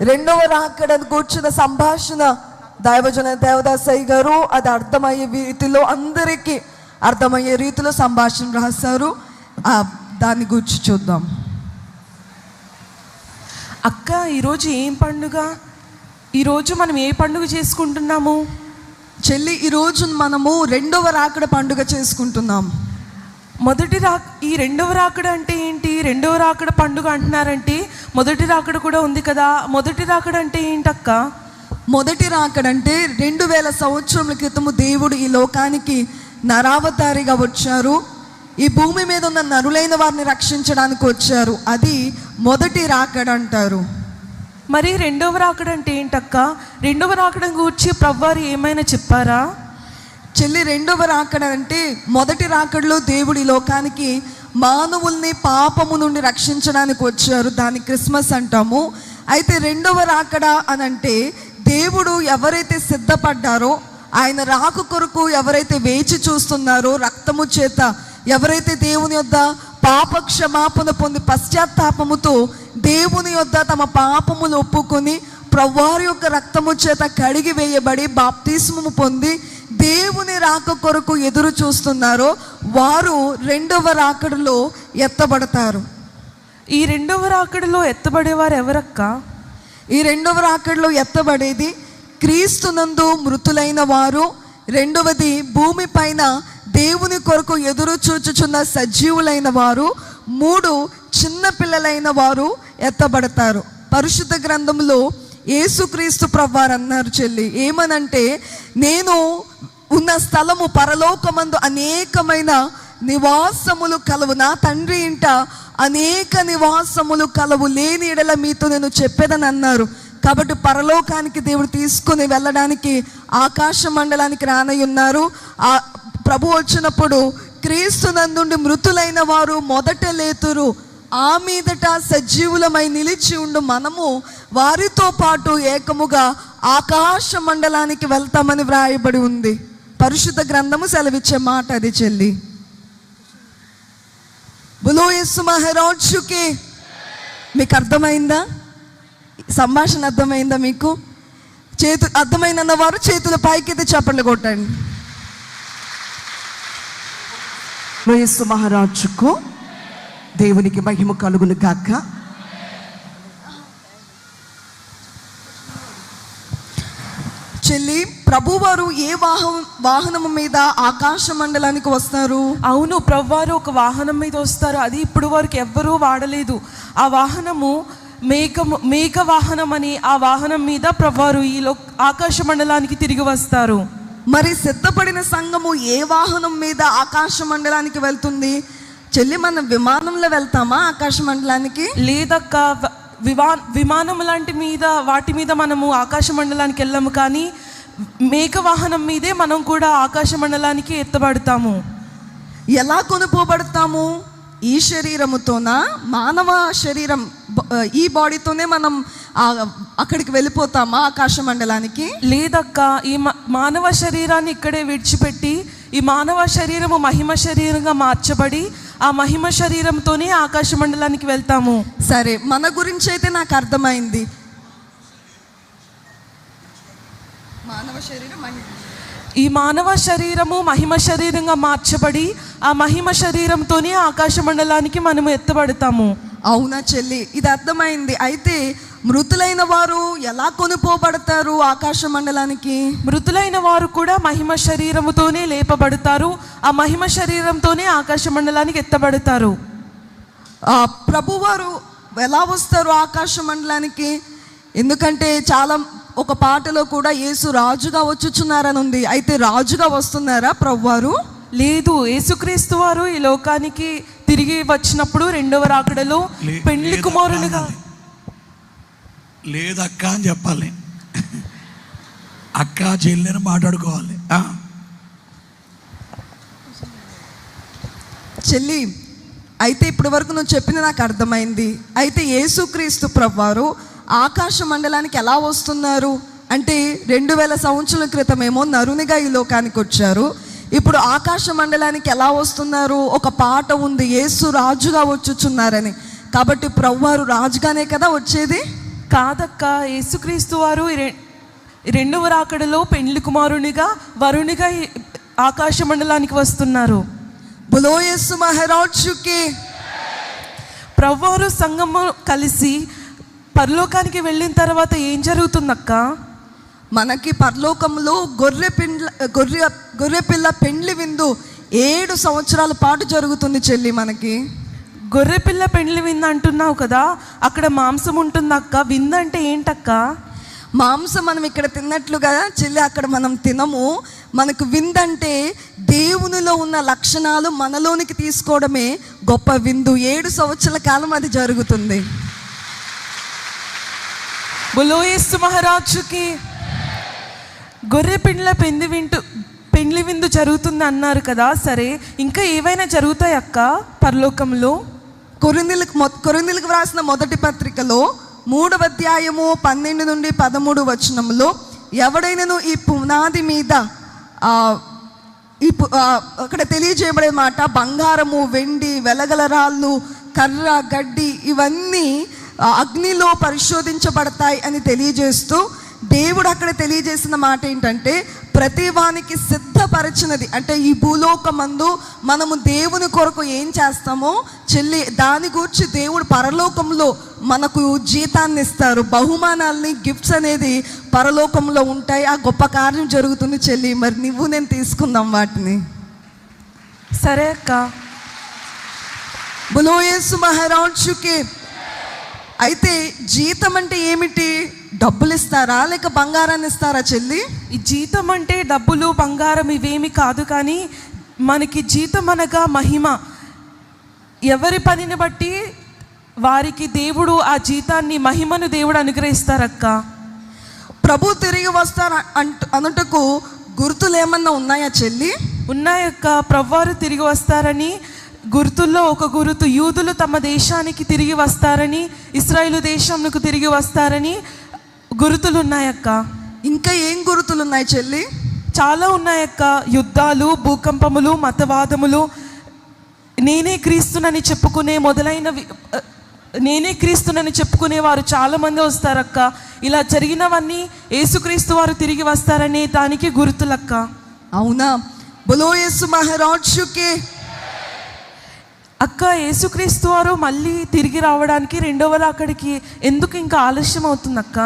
రెండవ రాకడను కూర్చున్న సంభాషణ దైవజన దేవదాసయ్య గారు అది అర్థమయ్యే రీతిలో అందరికీ అర్థమయ్యే రీతిలో సంభాషణ రాశారు. ఆ, దాన్ని గురించి చూద్దాం. అక్క ఈరోజు ఏం పండుగ? ఈరోజు మనం ఏ పండుగ చేసుకుంటున్నాము? చెల్లి ఈరోజు మనము రెండవ రాకడ పండుగ చేసుకుంటున్నాం. మొదటి రా ఈ రెండవ రాకడ అంటే ఏంటి? రెండవ రాకడ పండుగ అంటున్నారంటే మొదటి రాకడ కూడా ఉంది కదా. మొదటి రాకడ అంటే ఏంటక్క? మొదటి రాకడంటే రెండు వేల సంవత్సరముల క్రితము దేవుడు ఈ లోకానికి నరావతారిగా వచ్చారు. ఈ భూమి మీద ఉన్న నరులైన వారిని రక్షించడానికి వచ్చారు. అది మొదటి రాకడ అంటారు. మరి రెండవ రాకడ అంటే ఏంటక్క? రెండవ రాకడ గురించి ప్రవ్వారు ఏమైనా చెప్పారా? చెల్లి రెండవ రాకడ అంటే మొదటి రాకడలో దేవుడు ఈ లోకానికి మానవుల్ని పాపము నుండి రక్షించడానికి వచ్చారు. దాన్ని క్రిస్మస్ అంటాము. అయితే రెండవ రాకడ అని అంటే దేవుడు ఎవరైతే సిద్ధపడ్డారో ఆయన రాకు కొరకు ఎవరైతే వేచి చూస్తున్నారో రక్తము చేత ఎవరైతే దేవుని యొద్ద పాప క్షమాపణ పొంది పశ్చాత్తాపముతో దేవుని యొద్ద తమ పాపములు ఒప్పుకొని ప్రవ్వారి యొక్క రక్తము చేత కడిగి వేయబడి బాప్తిస్మము పొంది దేవుని రాక కొరకు ఎదురు చూస్తున్నారో వారు రెండవ రాకడలో ఎత్తబడతారు. ఈ రెండవ రాకడలో ఎత్తబడేవారు ఎవరక్క? ఈ రెండవ రాకడలో ఎత్తబడేది క్రీస్తునందు మృతులైన వారు. రెండవది భూమి పైన దేవుని కొరకు ఎదురు చూచుచున్న సజీవులైన వారు. మూడు చిన్న పిల్లలైన వారు ఎత్తబడతారు. పరిశుద్ధ గ్రంథంలో యేసుక్రీస్తు ప్రభువారు అన్నారు చెల్లి ఏమనంటే నేను ఉన్న స్థలము పరలోకమందు అనేకమైన నివాసములు కలవు. నా తండ్రి ఇంట అనేక నివాసములు కలవు. లేని ఎడల మీతో నేను చెప్పేదని అన్నారు. కాబట్టి పరలోకానికి దేవుడు తీసుకుని వెళ్ళడానికి ఆకాశ మండలానికి రానై ఉన్నారు. ఆ ప్రభు వచ్చినప్పుడు క్రీస్తు నందుండి మృతులైన వారు మొదట లేతురు. ఆ మీదట సజీవులమై నిలిచి ఉండు మనము వారితో పాటు ఏకముగా ఆకాశ మండలానికి వెళ్తామని వ్రాయబడి ఉంది. పరిశుద్ధ గ్రంథము సెలవిచ్చే మాట అది చెల్లి. బులో మహరాజుకి మీకు అర్థమైందా? సంభాషణ అర్థమైందా మీకు? చేతు అర్థమైందన్న వారు చేతుల పైకెత్తి చప్పట్లు కొట్టండి. లోయస్సు మహారాజుకు దేవునికి మహిమ కలుగును గాక. చెల్లి ప్రభువారు ఏ వాహనం వాహనము మీద ఆకాశ మండలానికి వస్తారు? అవును ప్రవ్వారు ఒక వాహనం మీద వస్తారు. అది ఇప్పుడు వరకు ఎవ్వరూ వాడలేదు. ఆ వాహనము మేక మేక వాహనం అని ఆ వాహనం మీద ప్రవ్వారు ఈ లో ఆకాశ మండలానికి తిరిగి వస్తారు. మరి సిద్ధపడిన సంఘము ఏ వాహనం మీద ఆకాశ మండలానికి వెళ్తుంది? చెల్లి మనం విమానంలో వెళ్తామా ఆకాశ మండలానికి? లేదక్క వివా విమానం లాంటి మీద వాటి మీద మనము ఆకాశ మండలానికి వెళ్ళాము కానీ మేక వాహనం మీదే మనం కూడా ఆకాశ మండలానికి ఎత్తబడతాము. ఎలా కొనుపోబడతాము ఈ శరీరముతోనా? మానవ శరీరం ఈ బాడీతోనే మనం అక్కడికి వెళ్ళిపోతామా ఆకాశ మండలానికి? లేదక్క ఈ మ- మానవ శరీరాన్ని ఇక్కడే విడిచిపెట్టి ఈ మానవ శరీరము మహిమ శరీరంగా మార్చబడి ఆ మహిమ శరీరంతోనే ఆకాశ మండలానికి వెళ్తాము. సరే మన గురించి అయితే నాకు అర్థమైంది. మానవ శరీరం ఈ మానవ శరీరము మహిమ శరీరంగా మార్చబడి ఆ మహిమ శరీరంతోనే ఆకాశ మండలానికి మనము ఎత్తబడతాము. అవునా చెల్లి? ఇది అర్థమైంది. అయితే మృతులైన వారు ఎలా కొనుపోబడతారు ఆకాశ మండలానికి? మృతులైన వారు కూడా మహిమ శరీరముతోనే లేపబడతారు. ఆ మహిమ శరీరంతోనే ఆకాశ మండలానికి ఎత్తబడతారు. ఆ, ప్రభువారు ఎలా వస్తారు ఆకాశ మండలానికి? ఎందుకంటే చాలా ఒక పాటలో కూడా యేసు రాజుగా వచ్చుచున్నారని ఉంది అయితే రాజుగా వస్తున్నారా ప్రభువారు? లేదు యేసుక్రీస్తు వారు ఈ లోకానికి తిరిగి వచ్చినప్పుడు రెండవ రాకడలో పెండ్లి కుమారునిగా. లేదక్క అని చెప్పాలి. అక్క చెల్లెని మాట్లాడుకోవాలి. చెల్లి అయితే ఇప్పటి వరకు నువ్వు చెప్పింది నాకు అర్థమైంది. అయితే యేసుక్రీస్తు ప్రభువారు ఆకాశ మండలానికి ఎలా వస్తున్నారు? అంటే రెండు వేల సంవత్సరాల క్రితమేమో నరునిగా ఈ లోకానికి వచ్చారు. ఇప్పుడు ఆకాశ మండలానికి ఎలా వస్తున్నారు? ఒక పాట ఉంది యేసు రాజుగా వచ్చుచున్నారని. కాబట్టి ప్రభువారు రాజుగానే కదా వచ్చేది? కాదక్క యేసుక్రీస్తు వారు రెండవ రాకడలో పెండ్లి కుమారునిగా వరునిగా ఆకాశ మండలానికి వస్తున్నారు. బులోయస్సు మహారాజుకి ప్రభువారు సంఘము కలిసి పరలోకానికి వెళ్ళిన తర్వాత ఏం జరుగుతుందక్క? మనకి పరలోకంలో గొర్రె పిండ్ల గొర్రె గొర్రె పిల్ల పెండ్లి విందు ఏడు సంవత్సరాల పాటు జరుగుతుంది చెల్లి మనకి. గొర్రె పిల్ల పెండ్లి విందు అంటున్నావు కదా అక్కడ మాంసం ఉంటుందక్క విందు అంటే ఏంటక్క? మాంసం మనం ఇక్కడ తిన్నట్లుగా చెల్లి అక్కడ మనం తినము. మనకు విందంటే దేవునిలో ఉన్న లక్షణాలు మనలోనికి తీసుకోవడమే గొప్ప విందు. ఏడు సంవత్సరాల కాలం అది జరుగుతుంది. బులోయేస్తు మహారాజుకి గొర్రె పిండ్ల పెంది వింటు పెండ్లి విందు జరుగుతుంది అన్నారు కదా. సరే ఇంకా ఏవైనా జరుగుతాయి అక్క? పరలోకంలో? కొరిందులకు కొరిందులకు వ్రాసిన మొదటి పత్రికలో మూడవ అధ్యాయము పన్నెండు నుండి పదమూడు వచనంలో ఎవడైనను ఈ పునాది మీద ఈ అక్కడ తెలియజేయబడే మాట బంగారము వెండి వెలగల రాళ్ళు కర్ర గడ్డి ఇవన్నీ అగ్నిలో పరిశోధించబడతాయి అని తెలియజేస్తూ దేవుడు అక్కడ తెలియజేసిన మాట ఏంటంటే ప్రతి వానికి సిద్ధపరచినది. అంటే ఈ భూలోకమందు మనము దేవుని కొరకు ఏం చేస్తామో చెల్లి దాని గురించి దేవుడు పరలోకంలో మనకు జీతాన్ని ఇస్తారు. బహుమానాల్ని గిఫ్ట్స్ అనేది పరలోకంలో ఉంటాయి. ఆ గొప్ప కార్యం జరుగుతుంది చెల్లి. మరి నువ్వు నేను తీసుకుందాం వాటిని. సరే అక్క. బులోయేసు మహారాజుకి అయితే జీతం అంటే ఏమిటి? డబ్బులు ఇస్తారా లేక బంగారాన్ని ఇస్తారా చెల్లి? ఈ జీతం అంటే డబ్బులు బంగారం ఇవేమి కాదు కానీ మనకి జీతం అనగా మహిమ. ఎవరి పనిని బట్టి వారికి దేవుడు ఆ జీతాన్ని మహిమను దేవుడు అనుగ్రహిస్తారక్క? ప్రభు తిరిగి వస్తారు అంట అనుటకు గుర్తులు ఏమన్నా ఉన్నాయా చెల్లి? ఉన్నాయక్క ప్రవ్వారు తిరిగి వస్తారని గుర్తుల్లో ఒక గుర్తు యూదులు తమ దేశానికి తిరిగి వస్తారని ఇస్రాయేలు దేశంకు తిరిగి వస్తారని గుర్తులు ఉన్నాయక్క ఇంకా ఏం గుర్తులు ఉన్నాయి చెల్లి? చాలా ఉన్నాయక్క. యుద్ధాలు భూకంపములు మతవాదములు. నేనే క్రీస్తునని చెప్పుకునే మొదలైనవి నేనే క్రీస్తునని చెప్పుకునే వారు చాలా మంది వస్తారక్క. ఇలా జరిగినవన్నీ యేసుక్రీస్తు వారు తిరిగి వస్తారనే దానికి గుర్తులక్క. అవునా? బులోయేసు మహారాజుకి. అక్క యేసుక్రీస్తు వారు మళ్ళీ తిరిగి రావడానికి రెండవ అక్కడికి ఎందుకు ఇంకా ఆలస్యం అవుతుందక్క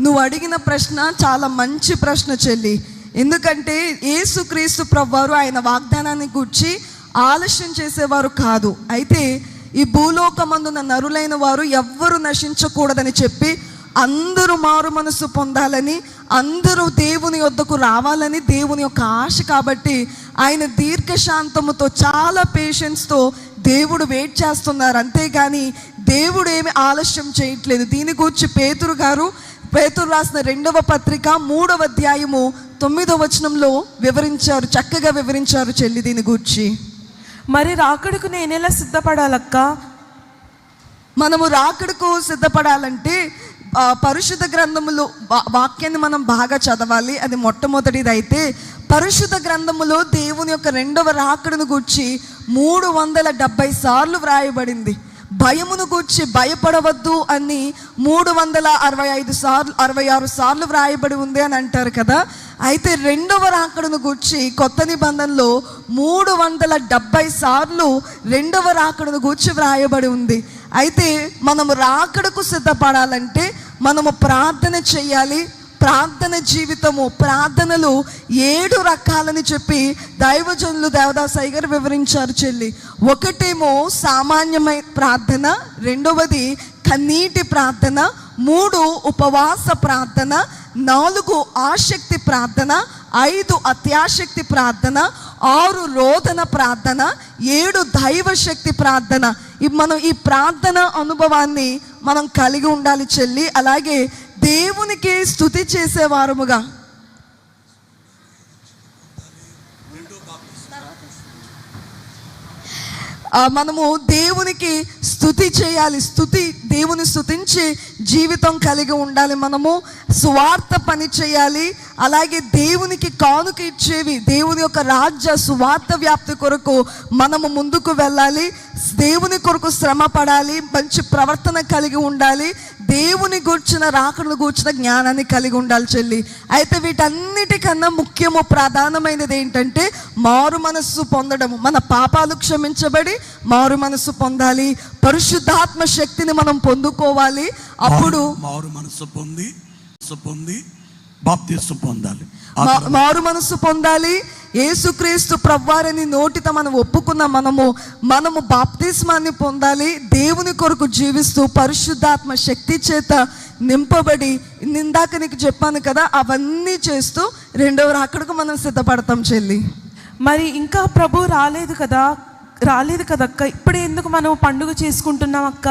నువ్వు అడిగిన ప్రశ్న చాలా మంచి ప్రశ్న చెల్లి. ఎందుకంటే ఏసుక్రీస్తు ప్రభువారు ఆయన వాగ్దానాన్ని గుర్చి ఆలస్యం చేసేవారు కాదు. అయితే ఈ భూలోకమందున నరులైన వారు ఎవ్వరు నశించకూడదని చెప్పి అందరూ మారు మనసు పొందాలని అందరూ దేవుని వద్దకు రావాలని దేవుని యొక్క ఆశ కాబట్టి ఆయన దీర్ఘశాంతముతో చాలా పేషెన్స్తో దేవుడు వెయిట్ చేస్తున్నారు. అంతేగాని దేవుడు ఏమి ఆలస్యం చేయట్లేదు. దీని గురించి పేతురు గారు పేతురు రాసిన రెండవ పత్రిక మూడవ అధ్యాయము తొమ్మిదవ వచనంలో వివరించారు చక్కగా వివరించారు చెల్లి దీని గురించి. మరి రాకడకు నేనెలా సిద్ధపడాలక్క? మనము రాకడకు సిద్ధపడాలంటే పరిశుద్ధ గ్రంథములో వాక్యాన్ని మనం బాగా చదవాలి. అది మొట్టమొదటిది అయితే పరిశుద్ధ గ్రంథములో దేవుని యొక్క రెండవ రాకడను గూర్చి మూడు వందల డెబ్బై సార్లు వ్రాయబడింది. భయమును గూర్చి భయపడవద్దు అని మూడు వందల అరవై ఐదు సార్లు అరవై ఆరు సార్లు వ్రాయబడి ఉంది అని అంటారు కదా. అయితే రెండవ రాకడను గూర్చి కొత్త నిబంధనలో మూడు వందల డెబ్బై సార్లు రెండవ రాకడను గూర్చి వ్రాయబడి ఉంది. అయితే మనము రాకడకు సిద్ధపడాలంటే మనము ప్రార్థన చేయాలి ప్రార్థన జీవితము ప్రార్థనలు ఏడు రకాలని చెప్పి దైవజనులు దేవదాసాయి గారు వివరించారు చెల్లి. ఒకటేమో సామాన్యమైన ప్రార్థన రెండవది కన్నీటి ప్రార్థన మూడు ఉపవాస ప్రార్థన నాలుగు ఆసక్తి ప్రార్థన ఐదు అత్యాశక్తి ప్రార్థన ఆరు రోదన ప్రార్థన ఏడు దైవశక్తి ప్రార్థన. మనం ఈ ప్రార్థన అనుభవాన్ని మనం కలిగి ఉండాలి చెల్లి. అలాగే దేవునికి స్థుతి చేసేవారముగా. మనము దేవునికి స్థుతి చేయాలి. స్థుతి దేవుని స్థుతించి జీవితం కలిగి ఉండాలి మనము. స్వార్థ పని చేయాలి. అలాగే దేవునికి కానుక ఇచ్చేవి దేవుని యొక్క రాజ్య సువార్త వ్యాప్తి కొరకు మనము ముందుకు వెళ్ళాలి. దేవుని కొరకు శ్రమ పడాలి మంచి ప్రవర్తన కలిగి ఉండాలి. దేవుని గూర్చిన రాకడను గూర్చిన జ్ఞానాన్ని కలిగి ఉండాలి చెల్లి. అయితే వీటన్నిటికన్నా ముఖ్యము ప్రధానమైనది ఏంటంటే మారు మనస్సు పొందడము. మన పాపాలు క్షమించబడి మారు మనస్సు పొందాలి. పరిశుద్ధాత్మ శక్తిని మనం పొందుకోవాలి. అప్పుడు మారు- మనస్సు మనసు పొంది పొంది బాప్తీసు పొందాలి. మారు మనస్సు పొందాలి. యేసుక్రీస్తు ప్రవ్వారని నోటితో మనం ఒప్పుకున్న మనము మనము బాప్తిస్మాన్ని పొందాలి. దేవుని కొరకు జీవిస్తూ పరిశుద్ధాత్మ శక్తి చేత నింపబడి నిందాక నీకు చెప్పాను కదా అవన్నీ చేస్తూ రెండవ రాకడకు మనం సిద్ధపడతాం చెల్లి. మరి ఇంకా ప్రభు రాలేదు కదా? రాలేదు కదా అక్క ఇప్పుడే ఎందుకు మనం పండుగ చేసుకుంటున్నాం అక్క?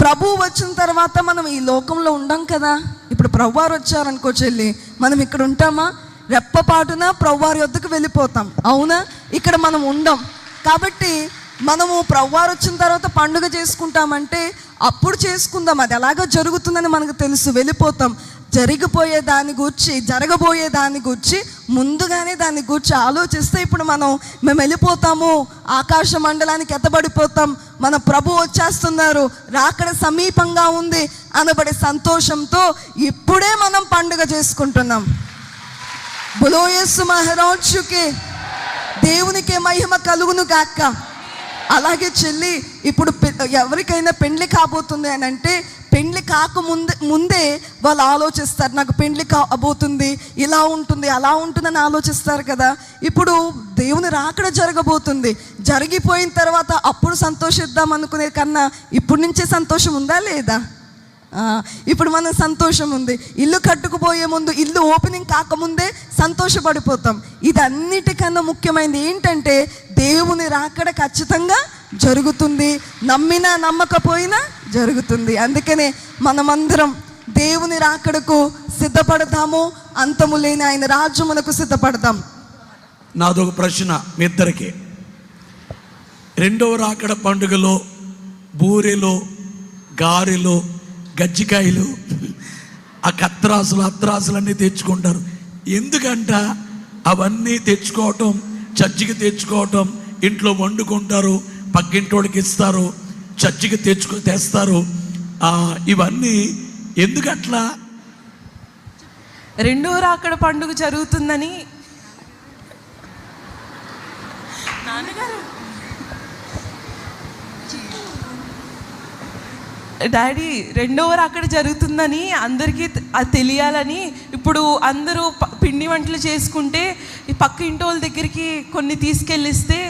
ప్రభు వచ్చిన తర్వాత మనం ఈ లోకంలో ఉండం కదా? ఇప్పుడు ప్రభువారు వచ్చారనుకో చెల్లి మనం ఇక్కడ ఉంటామా? రెప్పపాటున ప్రభువారి వద్దకు వెళ్ళిపోతాం. అవునా? ఇక్కడ మనం ఉండం. కాబట్టి మనము ప్రభువారు వచ్చిన తర్వాత పండుగ చేసుకుంటామంటే అప్పుడు చేసుకుందాం. అది ఎలాగో జరుగుతుందని మనకు తెలుసు. వెళ్ళిపోతాం. జరిగిపోయే దాని గురించి జరగబోయే దాని గురించి ముందుగానే దాని గురించి ఆలోచిస్తే ఇప్పుడు మనం మేము వెళ్ళిపోతాము ఆకాశ మండలానికి ఎత్తబడిపోతాం మన ప్రభు వచ్చేస్తున్నారు రాకడ సమీపంగా ఉంది అనబడే సంతోషంతో ఇప్పుడే మనం పండుగ చేసుకుంటున్నాం. బులోయస్సు మహరాజుకి దేవునికి మహిమ కలుగును గాక. అలాగే చెల్లి ఇప్పుడు ఎవరికైనా పెండ్లి కాబోతుంది అని అంటే పెండ్లి కాక ముందే ముందే వాళ్ళు ఆలోచిస్తారు నాకు పెండ్లి కాబోతుంది ఇలా ఉంటుంది అలా ఉంటుందని ఆలోచిస్తారు కదా. ఇప్పుడు దేవుని రాకడ జరగబోతుంది. జరిగిపోయిన తర్వాత అప్పుడు సంతోషిద్దాం అనుకునే కన్నా ఇప్పుడు నుంచే సంతోషం ఉందా లేదా? ఇప్పుడు మనం సంతోషం ఉంది. ఇల్లు కట్టుకుపోయే ముందు ఇల్లు ఓపెనింగ్ కాకముందే సంతోషపడిపోతాం. ఇది అన్నిటికన్నా ముఖ్యమైనది ఏంటంటే దేవుని రాకడ ఖచ్చితంగా జరుగుతుంది. నమ్మినా నమ్మకపోయినా జరుగుతుంది. అందుకనే మనమందరం దేవుని రాకడకు సిద్ధపడతాము. అంతము లేని ఆయన రాజ్యమునకు సిద్ధపడతాం. నాదొక ప్రశ్న మీ ఇద్దరికి. రెండవ రాకడ పండుగలో బూరెలు గారెలు గజ్జికాయలు ఆ కత్రాసులు అత్రాసులు అన్నీ తెచ్చుకుంటారు. ఎందుకంట అవన్నీ తెచ్చుకోవటం చర్చికి తెచ్చుకోవటం ఇంట్లో వండుకుంటారు పక్కింటోడికి ఇస్తారు చర్చికి తెచ్చుకు తెస్తారు. ఆ, ఇవన్నీ ఎందుకట్లా? రెండో రాకడ పండుగ జరుగుతుందని. నాన్నగారు డాడీ రెండోవర్ అక్కడ జరుగుతుందని అందరికీ అది తెలియాలని ఇప్పుడు అందరూ పిండి వంటలు చేసుకుంటే ఈ పక్క ఇంటి వాళ్ళ దగ్గరికి కొన్ని తీసుకెళ్ళిస్తే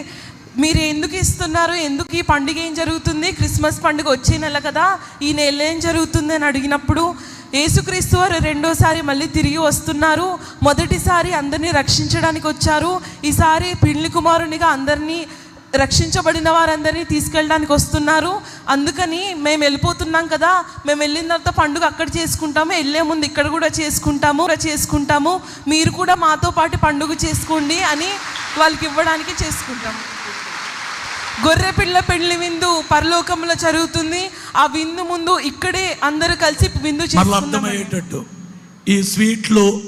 మీరు ఎందుకు ఇస్తున్నారు? ఎందుకు ఈ పండుగ ఏం జరుగుతుంది? క్రిస్మస్ పండుగ వచ్చే నెల కదా ఈ నెల ఏం జరుగుతుంది అని అడిగినప్పుడు యేసుక్రీస్తు వారు రెండోసారి మళ్ళీ తిరిగి వస్తున్నారు. మొదటిసారి అందరినీ రక్షించడానికి వచ్చారు. ఈసారి పిండ్లి కుమారునిగా అందరినీ రక్షించబడిన వారందరినీ తీసుకెళ్ళడానికి వస్తున్నారు. అందుకని మేము వెళ్ళిపోతున్నాం కదా. మేము వెళ్ళిన తర్వాత పండుగ అక్కడ చేసుకుంటాము. వెళ్ళే ముందు ఇక్కడ కూడా చేసుకుంటాము చేసుకుంటాము. మీరు కూడా మాతో పాటు పండుగ చేసుకోండి అని వాళ్ళకి ఇవ్వడానికి చేసుకుంటాము గొర్రె పిల్ల పెళ్ళి విందు పరలోకంలో జరుగుతుంది. ఆ విందు ముందు ఇక్కడే అందరూ కలిసి విందు అర్థమయ్యేటట్టు ఈ స్వీట్లు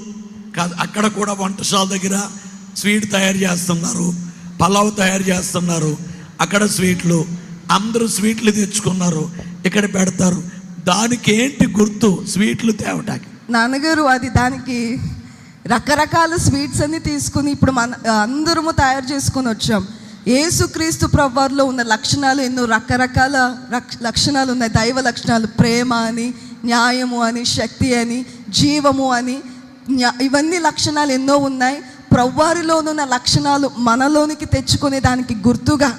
అక్కడ కూడా వంటశాల దగ్గర స్వీట్ తయారు చేస్తున్నారు. పలావ్ తయారు చేస్తున్నారు. అక్కడ స్వీట్లు అందరూ స్వీట్లు తెచ్చుకున్నారు. ఇక్కడ పెడతారు. దానికి ఏంటి గుర్తు? స్వీట్లు తేవటానికి. నాన్నగారు అది దానికి రకరకాల స్వీట్స్ అన్ని తీసుకుని ఇప్పుడు మన అందరము తయారు చేసుకొని వచ్చాం. ఏసుక్రీస్తు ప్రభువారిలో ఉన్న లక్షణాలు ఎన్నో రకరకాల లక్షణాలు ఉన్నాయి. దైవ లక్షణాలు ప్రేమ అని న్యాయము అని శక్తి అని జీవము అని ఇవన్నీ లక్షణాలు ఎన్నో ఉన్నాయి. ప్రవ్వారిలోనున్న లక్షణాలు మనలోనికి తెచ్చుకునే దానికి గుర్తుగా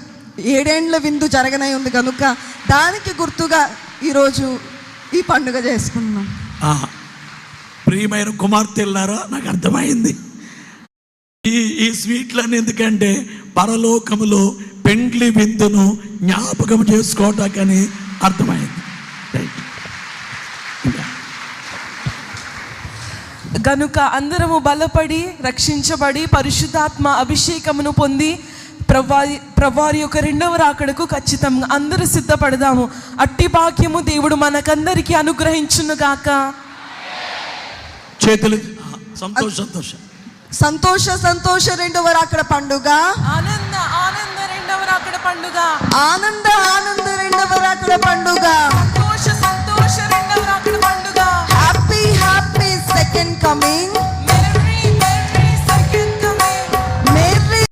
ఏడేండ్ల విందు జరగనై ఉంది కనుక దానికి గుర్తుగా ఈరోజు ఈ పండుగ చేసుకున్నాం ప్రియమైన కుమార్తెలారా నాకు అర్థమైంది. ఈ ఈ స్వీట్లని ఎందుకంటే పరలోకములో పెండ్లి విందును జ్ఞాపకం చేసుకోవటాకని అర్థమైంది. రైట్ గనుక అందరము బలపడి రక్షించబడి పరిశుద్ధాత్మ అభిషేకమును పొంది ప్రవారి ప్రవారి యొక్క రెండవ రాకడకు ఖచ్చితంగా అందరూ సిద్ధపడదాము. అట్టి భాగ్యము దేవుడు మనకందరికీ అనుగ్రహించునుగాక చేతులు ఆ, సంతోష్ సంతోషం. సంతోష సంతోష రెండవ రాకడ పండుగ. ఆనంద ఆనంద రెండవ రాకడ పండుగ. ఆనంద ఆనంద రెండవ రాకడ పండుగ. second coming.